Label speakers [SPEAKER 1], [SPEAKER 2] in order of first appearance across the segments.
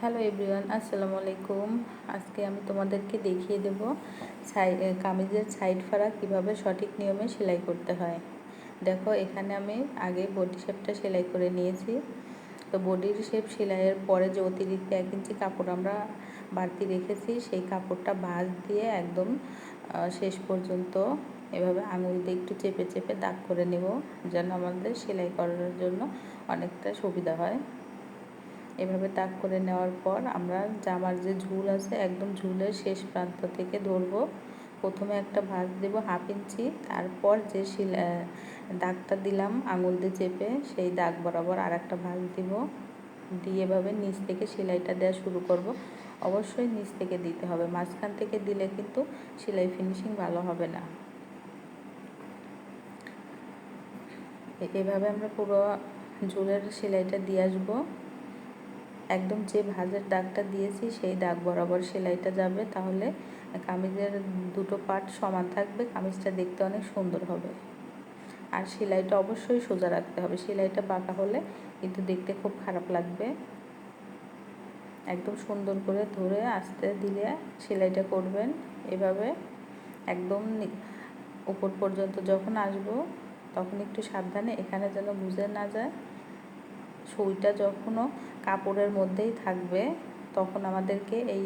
[SPEAKER 1] Hello everyone আসসালামু আলাইকুম। আজকে আমি তোমাদেরকে দেখিয়ে দেব কামিজের সাইড ফাড়া কীভাবে সঠিক নিয়মে সেলাই করতে হয়। দেখো, এখানে আমি আগে বডি শেপটা সেলাই করে নিয়েছি। তো বডির শেপ সেলাইয়ের পরে যে অতিরিক্ত এক ইঞ্চি কাপড় আমরা বাড়তি রেখেছি, সেই কাপড়টা ভাঁজ দিয়ে একদম শেষ পর্যন্ত এভাবে আঙুল দিয়ে একটু চেপে চেপে দাগ করে নেব, যেন আমাদের সেলাই করার জন্য অনেকটা সুবিধা হয়। এভাবে তাক করে নেওয়ার পর আমরা জামার যে ঝুল আছে, একদম ঝুলের শেষ প্রান্ত থেকে ধরবো। প্রথমে একটা ভাঁজ দেব হাফ ইঞ্চি, তারপর যে শিলা দাগটা দিলাম আঙুল দিয়ে চেপে, সেই দাগ বরাবর আর একটা ভাঁজ দিব। দিয়ে এভাবে নিচ থেকে সেলাইটা দেওয়া শুরু করব। অবশ্যই নিচ থেকে দিতে হবে, মাঝখান থেকে দিলে কিন্তু সেলাই ফিনিশিং ভালো হবে না। এভাবে আমরা পুরো ঝুলের সেলাইটা দিয়ে আসব। একদম যে ভাজের দাগটা দিয়েছি, সেই দাগ বরাবর সেলাইটা যাবে। তাহলে কামিজের দুটো পার্ট সমান থাকবে, কামিজটা দেখতে অনেক সুন্দর হবে। আর সেলাইটা অবশ্যই সোজা রাখতে হবে। সেলাইটা বাঁকা হলে কিন্তু দেখতে খুব খারাপ লাগবে। একদম সুন্দর করে ধরে আস্তে দিলে সেলাইটা করবেন। এভাবে একদম উপর পর্যন্ত যখন আসব, তখন একটু সাবধানে এখানে যেন বুঝে না যায়। সুইটা যখনও কাপড়ের মধ্যেই থাকবে, তখন আমাদেরকে এই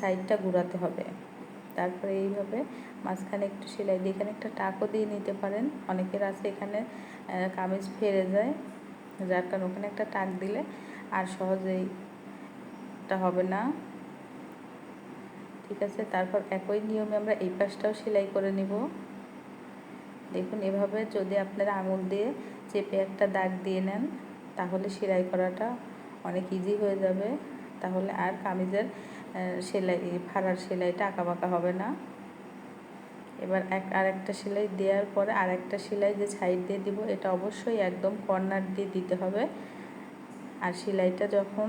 [SPEAKER 1] সাইডটা ঘোরাতে হবে। তারপরে এইভাবে মাঝখানে একটু সেলাই দিয়ে এখানে একটা টাকও দিয়ে নিতে পারেন। অনেকের আছে এখানে কামিজ ফেরে যায়, যার কারণে ওখানে একটা টাক দিলে আর সহজেই এটা হবে না। ঠিক আছে, তারপর একই নিয়মে আমরা এই পাশটাও সেলাই করে নিব। দেখুন, এভাবে যদি আপনারা আঙুল দিয়ে চেপে একটা দাগ দিয়ে নেন তাহলে সেলাই করাটা অনেক ইজি হয়ে যাবে। তাহলে আর কামিজের সেলাই ফাড়ার সেলাইটা আঁকা বাঁকা হবে না। এবার এক আর একটা সেলাই দেওয়ার পরে আর একটা সেলাই যে সাইড দিয়ে দিব, এটা অবশ্যই একদম কর্নার দিয়ে দিতে হবে। আর সেলাইটা যখন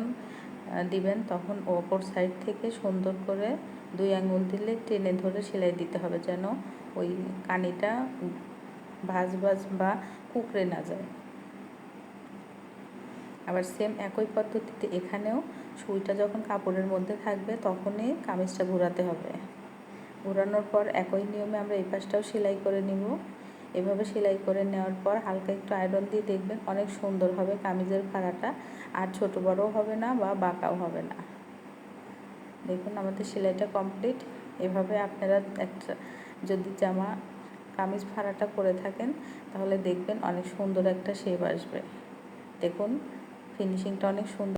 [SPEAKER 1] দিবেন তখন ওপর সাইড থেকে সুন্দর করে দুই আঙুল দিলে টেনে ধরে সেলাই দিতে হবে যেন ওই কানিটা ভাজ ভাজ বা কুকড়ে না যায়। আবার সেম একই পদ্ধতিতে এখানেও সুইটা যখন কাপড়ের মধ্যে থাকবে তখনই কামিজটা ঘোরাতে হবে। ঘোরানোর পর একই নিয়মে আমরা এই পাশটাও সেলাই করে নিব। এভাবে সেলাই করে নেওয়ার পর হালকা একটু আয়রন দিয়ে দেখবেন অনেক সুন্দর হবে কামিজের ফাড়াটা আর ছোট বড়ও হবে না বা বাঁকাও হবে না। দেখুন আমাদের সেলাইটা কমপ্লিট এভাবে আপনারা একটা যদি জামা, কামিজ ফাড়াটা করে থাকেন তাহলে দেখবেন অনেক সুন্দর একটা শেপ আসবে। দেখুন ফিনিশিংটা অনেক সুন্দর।